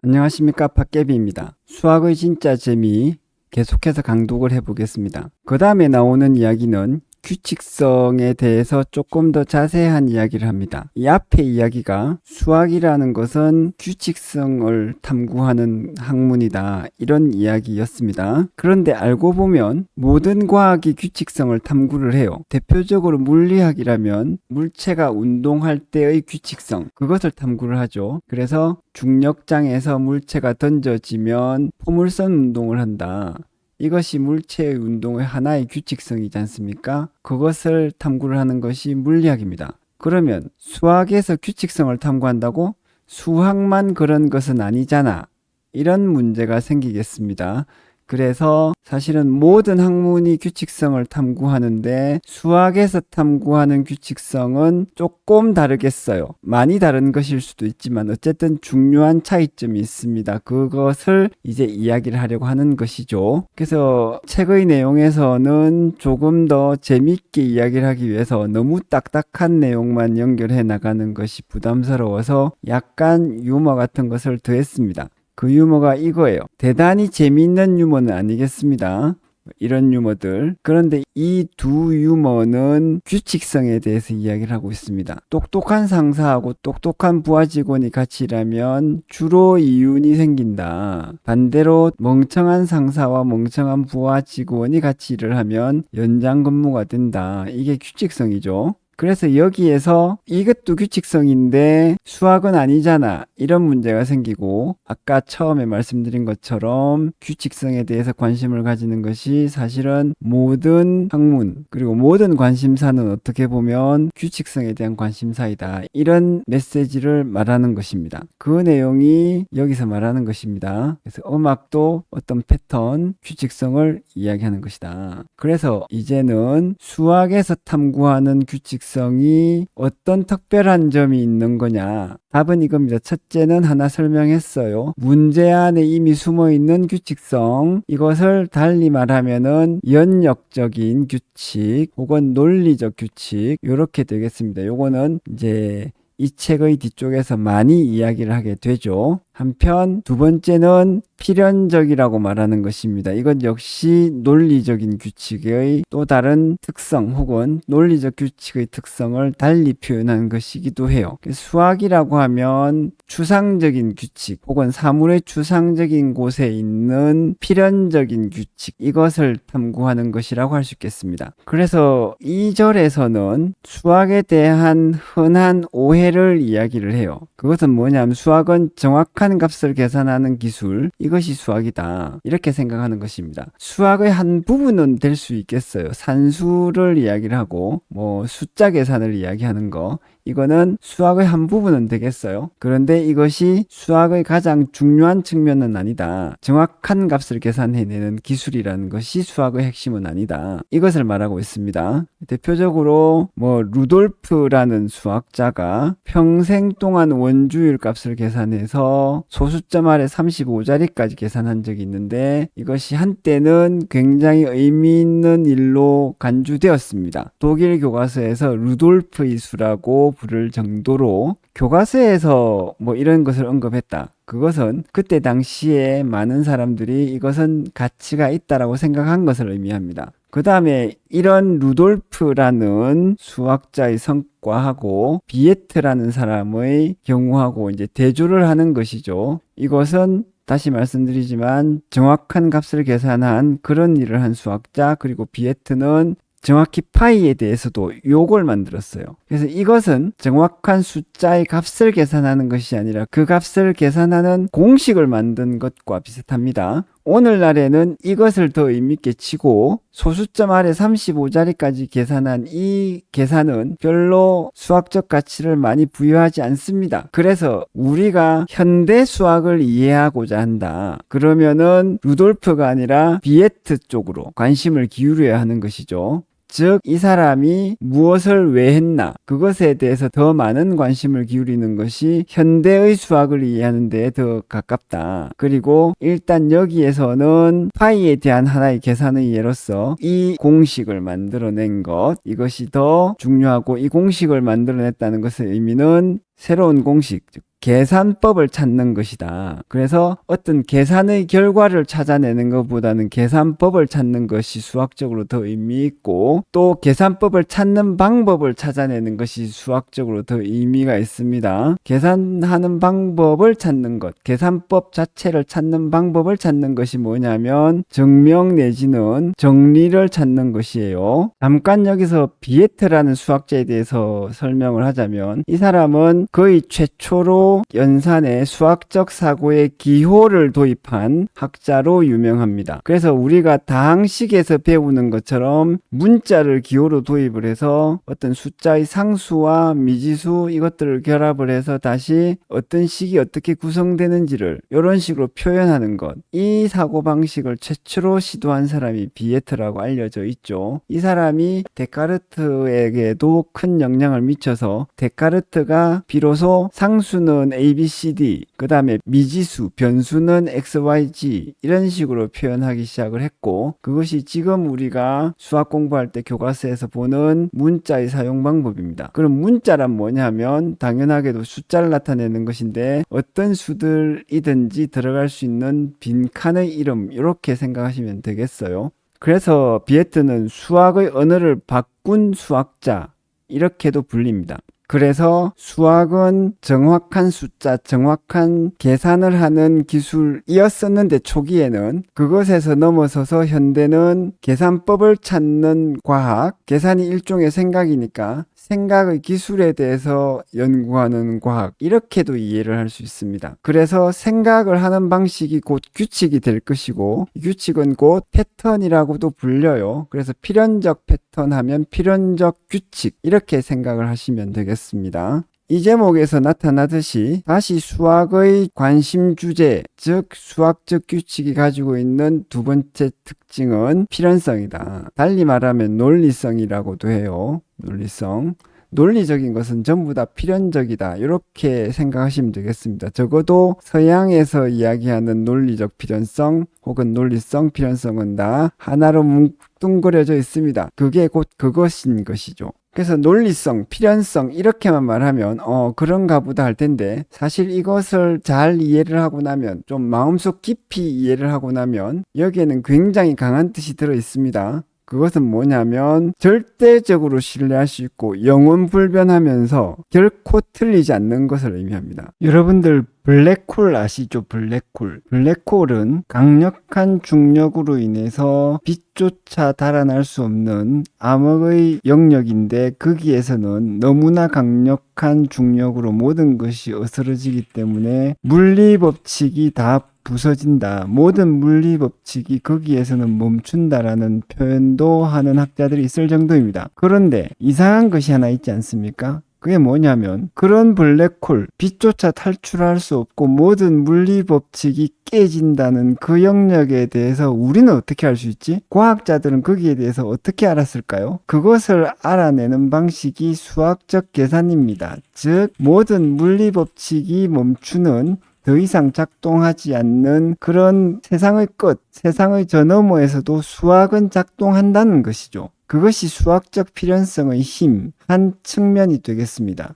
안녕하십니까 팟개비입니다. 수학의 진짜 재미 계속해서 강독을 해보겠습니다. 그 다음에 나오는 이야기는 규칙성에 대해서 조금 더 자세한 이야기를 합니다. 이 앞에 이야기가 수학이라는 것은 규칙성을 탐구하는 학문이다. 이런 이야기였습니다. 그런데 알고 보면 모든 과학이 규칙성을 탐구를 해요. 대표적으로 물리학이라면 물체가 운동할 때의 규칙성, 그것을 탐구를 하죠. 그래서 중력장에서 물체가 던져지면 포물선 운동을 한다. 이것이 물체의 운동의 하나의 규칙성이지 않습니까? 그것을 탐구를 하는 것이 물리학입니다. 그러면 수학에서 규칙성을 탐구한다고 수학만 그런 것은 아니잖아. 이런 문제가 생기겠습니다. 그래서 사실은 모든 학문이 규칙성을 탐구하는데 수학에서 탐구하는 규칙성은 조금 다르겠어요. 많이 다른 것일 수도 있지만 어쨌든 중요한 차이점이 있습니다. 그것을 이제 이야기를 하려고 하는 것이죠. 그래서 책의 내용에서는 조금 더 재밌게 이야기를 하기 위해서 너무 딱딱한 내용만 연결해 나가는 것이 부담스러워서 약간 유머 같은 것을 더했습니다. 그 유머가 이거예요. 대단히 재미있는 유머는 아니겠습니다. 이런 유머들. 그런데 이 두 유머는 규칙성에 대해서 이야기를 하고 있습니다. 똑똑한 상사하고 똑똑한 부하 직원이 같이 일하면 주로 이윤이 생긴다. 반대로 멍청한 상사와 멍청한 부하 직원이 같이 일을 하면 연장 근무가 된다. 이게 규칙성이죠. 그래서 여기에서 이것도 규칙성인데 수학은 아니잖아. 이런 문제가 생기고 아까 처음에 말씀드린 것처럼 규칙성에 대해서 관심을 가지는 것이 사실은 모든 학문 그리고 모든 관심사는 어떻게 보면 규칙성에 대한 관심사이다. 이런 메시지를 말하는 것입니다. 그 내용이 여기서 말하는 것입니다. 그래서 음악도 어떤 패턴, 규칙성을 이야기하는 것이다. 그래서 이제는 수학에서 탐구하는 규칙 성 규칙성이 어떤 특별한 점이 있는 거냐? 답은 이겁니다. 첫째는 하나 설명했어요. 문제 안에 이미 숨어 있는 규칙성. 이것을 달리 말하면은 연역적인 규칙 혹은 논리적 규칙. 이렇게 되겠습니다. 요거는 이제 이 책의 뒤쪽에서 많이 이야기를 하게 되죠. 한편 두 번째는 필연적이라고 말하는 것입니다. 이건 역시 논리적인 규칙의 또 다른 특성 혹은 논리적 규칙의 특성을 달리 표현한 것이기도 해요. 수학이라고 하면 추상적인 규칙 혹은 사물의 추상적인 곳에 있는 필연적인 규칙 이것을 탐구하는 것이라고 할 수 있겠습니다. 그래서 이 절에서는 수학에 대한 흔한 오해를 이야기를 해요. 그것은 뭐냐면 수학은 정확한 정확한 값을 계산하는 기술 이것이 수학이다 이렇게 생각하는 것입니다. 수학의 한 부분은 될 수 있겠어요. 산수를 이야기를 하고 뭐 숫자 계산을 이야기하는 거 이거는 수학의 한 부분은 되겠어요. 그런데 이것이 수학의 가장 중요한 측면은 아니다. 정확한 값을 계산해내는 기술이라는 것이 수학의 핵심은 아니다. 이것을 말하고 있습니다. 대표적으로 뭐 루돌프라는 수학자가 평생 동안 원주율 값을 계산해서 소수점 아래 35자리까지 계산한 적이 있는데 이것이 한때는 굉장히 의미 있는 일로 간주되었습니다. 독일 교과서에서 루돌프의 수라고 부를 정도로 교과서에서 뭐 이런 것을 언급했다. 그것은 그때 당시에 많은 사람들이 이것은 가치가 있다라고 생각한 것을 의미합니다. 그 다음에 이런 루돌프라는 수학자의 성과하고 비에트라는 사람의 경우하고 이제 대조를 하는 것이죠. 이것은 다시 말씀드리지만 정확한 값을 계산한 그런 일을 한 수학자 그리고 비에트는 정확히 파이에 대해서도 요걸 만들었어요. 그래서 이것은 정확한 숫자의 값을 계산하는 것이 아니라 그 값을 계산하는 공식을 만든 것과 비슷합니다. 오늘날에는 이것을 더 의미있게 치고 소수점 아래 35자리까지 계산한 이 계산은 별로 수학적 가치를 많이 부여하지 않습니다. 그래서 우리가 현대 수학을 이해하고자 한다. 그러면은 루돌프가 아니라 비에트 쪽으로 관심을 기울여야 하는 것이죠. 즉, 이 사람이 무엇을 왜 했나, 그것에 대해서 더 많은 관심을 기울이는 것이 현대의 수학을 이해하는 데 더 가깝다. 그리고 일단 여기에서는 파이에 대한 하나의 계산의 예로서 이 공식을 만들어낸 것, 이것이 더 중요하고 이 공식을 만들어냈다는 것의 의미는 새로운 공식, 즉 계산법을 찾는 것이다. 그래서 어떤 계산의 결과를 찾아내는 것보다는 계산법을 찾는 것이 수학적으로 더 의미 있고 또 계산법을 찾는 방법을 찾아내는 것이 수학적으로 더 의미가 있습니다. 계산하는 방법을 찾는 것, 계산법 자체를 찾는 방법을 찾는 것이 뭐냐면 증명 내지는 정리를 찾는 것이에요. 잠깐 여기서 비에트라는 수학자에 대해서 설명을 하자면 이 사람은 거의 최초로 연산에 수학적 사고의 기호를 도입한 학자로 유명합니다. 그래서 우리가 다항식에서 배우는 것처럼 문자를 기호로 도입을 해서 어떤 숫자의 상수와 미지수 이것들을 결합을 해서 다시 어떤 식이 어떻게 구성되는지를 이런 식으로 표현하는 것. 이 사고 방식을 최초로 시도한 사람이 비에트라고 알려져 있죠. 이 사람이 데카르트에게도 큰 영향을 미쳐서 데카르트가 비로소 상 수는 A, B, C, D, 그 다음에 미지수, 변수는 X, Y, Z 이런 식으로 표현하기 시작을 했고 그것이 지금 우리가 수학 공부할 때 교과서에서 보는 문자의 사용 방법입니다. 그럼 문자란 뭐냐면 당연하게도 숫자를 나타내는 것인데 어떤 수들이든지 들어갈 수 있는 빈칸의 이름 이렇게 생각하시면 되겠어요. 그래서 비에트는 수학의 언어를 바꾼 수학자 이렇게도 불립니다. 그래서 수학은 정확한 숫자, 정확한 계산을 하는 기술이었었는데 초기에는 그것에서 넘어서서 현대는 계산법을 찾는 과학, 계산이 일종의 생각이니까 생각의 기술에 대해서 연구하는 과학 이렇게도 이해를 할 수 있습니다. 그래서 생각을 하는 방식이 곧 규칙이 될 것이고 이 규칙은 곧 패턴이라고도 불려요. 그래서 필연적 패턴 하면 필연적 규칙 이렇게 생각을 하시면 되겠습니다. 이 제목에서 나타나듯이 다시 수학의 관심 주제, 즉 수학적 규칙이 가지고 있는 두 번째 특징은 필연성이다. 달리 말하면 논리성이라고도 해요. 논리성. 논리적인 것은 전부 다 필연적이다. 이렇게 생각하시면 되겠습니다. 적어도 서양에서 이야기하는 논리적 필연성 혹은 논리성, 필연성은 다 하나로 뭉뚱그려져 있습니다. 그게 곧 그것인 것이죠. 그래서 논리성, 필연성 이렇게만 말하면 어 그런가 보다 할 텐데 사실 이것을 잘 이해를 하고 나면 좀 마음속 깊이 이해를 하고 나면 여기에는 굉장히 강한 뜻이 들어 있습니다. 그것은 뭐냐면 절대적으로 신뢰할 수 있고 영원 불변하면서 결코 틀리지 않는 것을 의미합니다. 여러분들 블랙홀 아시죠? 블랙홀. 블랙홀은 강력한 중력으로 인해서 빛조차 달아날 수 없는 암흑의 영역인데 거기에서는 너무나 강력한 중력으로 모든 것이 어스러지기 때문에 물리 법칙이 다 부서진다. 모든 물리 법칙이 거기에서는 멈춘다라는 표현도 하는 학자들이 있을 정도입니다. 그런데 이상한 것이 하나 있지 않습니까? 그게 뭐냐면 그런 블랙홀 빛조차 탈출할 수 없고 모든 물리 법칙이 깨진다는 그 영역에 대해서 우리는 어떻게 알 수 있지? 과학자들은 거기에 대해서 어떻게 알았을까요? 그것을 알아내는 방식이 수학적 계산입니다. 즉 모든 물리 법칙이 멈추는 더 이상 작동하지 않는 그런 세상의 끝, 세상의 저 너머에서도 수학은 작동한다는 것이죠. 그것이 수학적 필연성의 힘, 한 측면이 되겠습니다.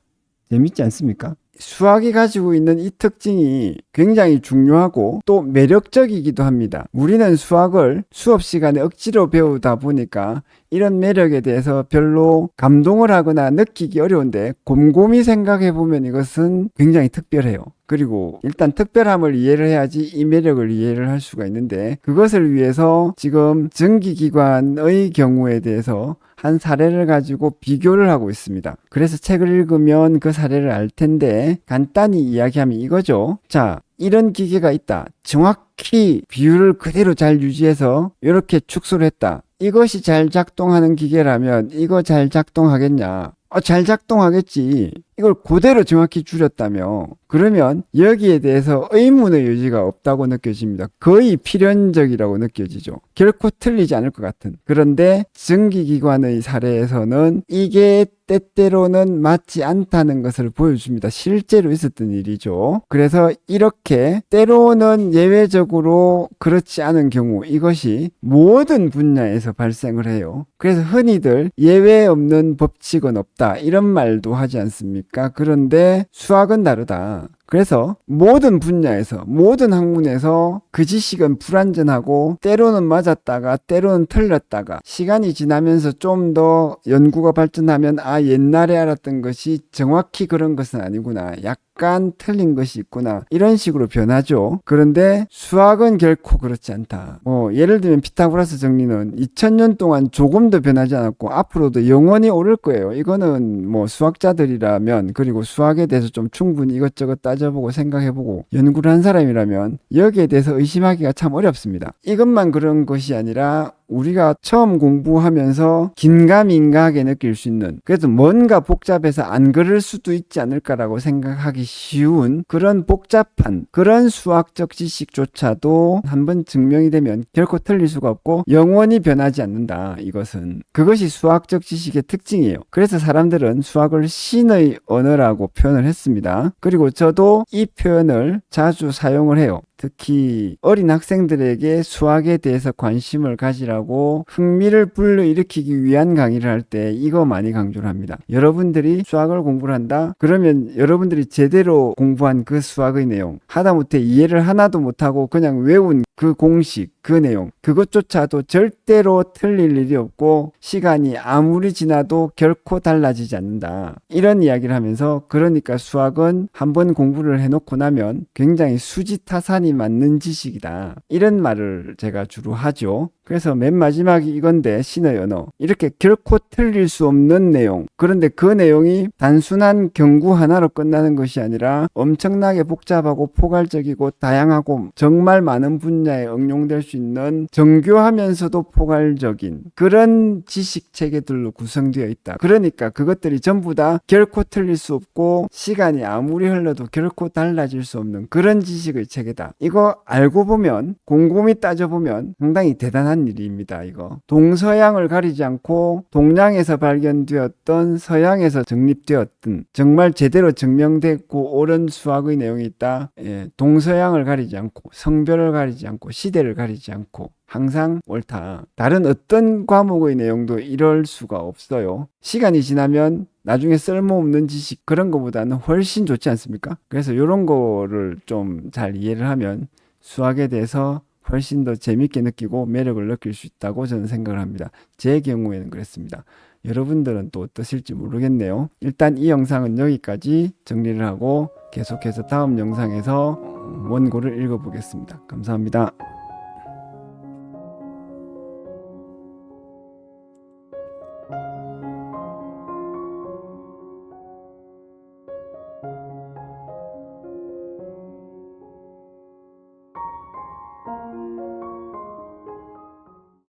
재밌지 않습니까? 수학이 가지고 있는 이 특징이 굉장히 중요하고 또 매력적이기도 합니다. 우리는 수학을 수업 시간에 억지로 배우다 보니까 이런 매력에 대해서 별로 감동을 하거나 느끼기 어려운데 곰곰이 생각해 보면 이것은 굉장히 특별해요. 그리고 일단 특별함을 이해를 해야지 이 매력을 이해를 할 수가 있는데 그것을 위해서 지금 전기기관의 경우에 대해서 한 사례를 가지고 비교를 하고 있습니다. 그래서 책을 읽으면 그 사례를 알 텐데 간단히 이야기하면 이거죠. 자, 이런 기계가 있다. 정확히 비율을 그대로 잘 유지해서 이렇게 축소를 했다. 이것이 잘 작동하는 기계라면 이거 잘 작동하겠냐? 어, 잘 작동하겠지. 이걸 그대로 정확히 줄였다며. 그러면 여기에 대해서 의문의 여지가 없다고 느껴집니다. 거의 필연적이라고 느껴지죠. 결코 틀리지 않을 것 같은. 그런데 증기기관의 사례에서는 이게 때때로는 맞지 않다는 것을 보여줍니다. 실제로 있었던 일이죠. 그래서 이렇게 때로는 예외적으로 그렇지 않은 경우 이것이 모든 분야에서 발생을 해요. 그래서 흔히들 예외 없는 법칙은 없다. 이런 말도 하지 않습니까? 그런데 수학은 다르다. 그래서 모든 분야에서 모든 학문에서 그 지식은 불완전하고 때로는 맞았다가 때로는 틀렸다가 시간이 지나면서 좀 더 연구가 발전하면 아 옛날에 알았던 것이 정확히 그런 것은 아니구나. 약간 틀린 것이 있구나. 이런 식으로 변하죠. 그런데 수학은 결코 그렇지 않다. 뭐 예를 들면 피타고라스 정리는 2000년 동안 조금도 변하지 않았고 앞으로도 영원히 오를 거예요. 이거는 뭐 수학자들이라면 그리고 수학에 대해서 좀 충분히 이것저것 따져보고 생각해보고 연구를 한 사람이라면 여기에 대해서 의심하기가 참 어렵습니다. 이것만 그런 것이 아니라 우리가 처음 공부하면서 긴가민가하게 느낄 수 있는 그래도 뭔가 복잡해서 안 그럴 수도 있지 않을까라고 생각하기 쉬운 그런 복잡한 그런 수학적 지식조차도 한번 증명이 되면 결코 틀릴 수가 없고 영원히 변하지 않는다 이것은. 그것이 수학적 지식의 특징이에요. 그래서 사람들은 수학을 신의 언어라고 표현을 했습니다. 그리고 저도 이 표현을 자주 사용을 해요 특히 어린 학생들에게 수학에 대해서 관심을 가지라고 흥미를 불러일으키기 위한 강의를 할 때 이거 많이 강조를 합니다. 여러분들이 수학을 공부를 한다? 그러면 여러분들이 제대로 공부한 그 수학의 내용, 하다못해 이해를 하나도 못하고 그냥 외운 그 공식, 그 내용, 그것조차도 절대로 틀릴 일이 없고 시간이 아무리 지나도 결코 달라지지 않는다. 이런 이야기를 하면서 그러니까 수학은 한번 공부를 해놓고 나면 굉장히 수지타산이 맞는 지식이다. 이런 말을 제가 주로 하죠. 그래서 맨 마지막이 이건데 신의 언어. 이렇게 결코 틀릴 수 없는 내용. 그런데 그 내용이 단순한 경구 하나로 끝나는 것이 아니라 엄청나게 복잡하고 포괄적이고 다양하고 정말 많은 분야에 응용될 수 있는 정교하면서도 포괄적인 그런 지식 체계들로 구성되어 있다. 그러니까 그것들이 전부 다 결코 틀릴 수 없고 시간이 아무리 흘러도 결코 달라질 수 없는 그런 지식의 체계다. 이거 알고 보면 곰곰이 따져보면 상당히 대단 한 일입니다. 이거 동서양을 가리지 않고 동양에서 발견되었던 서양에서 정립되었던 정말 제대로 증명됐고 옳은 수학의 내용이 있다. 예, 동서양을 가리지 않고 성별을 가리지 않고 시대를 가리지 않고 항상 옳다. 다른 어떤 과목의 내용도 이럴 수가 없어요. 시간이 지나면 나중에 쓸모없는 지식 그런 것보다는 훨씬 좋지 않습니까? 그래서 이런 거를 좀 잘 이해를 하면 수학에 대해서 훨씬 더 재밌게 느끼고 매력을 느낄 수 있다고 저는 생각을 합니다. 제 경우에는 그랬습니다. 여러분들은 또 어떠실지 모르겠네요. 일단 이 영상은 여기까지 정리를 하고 계속해서 다음 영상에서 원고를 읽어보겠습니다. 감사합니다.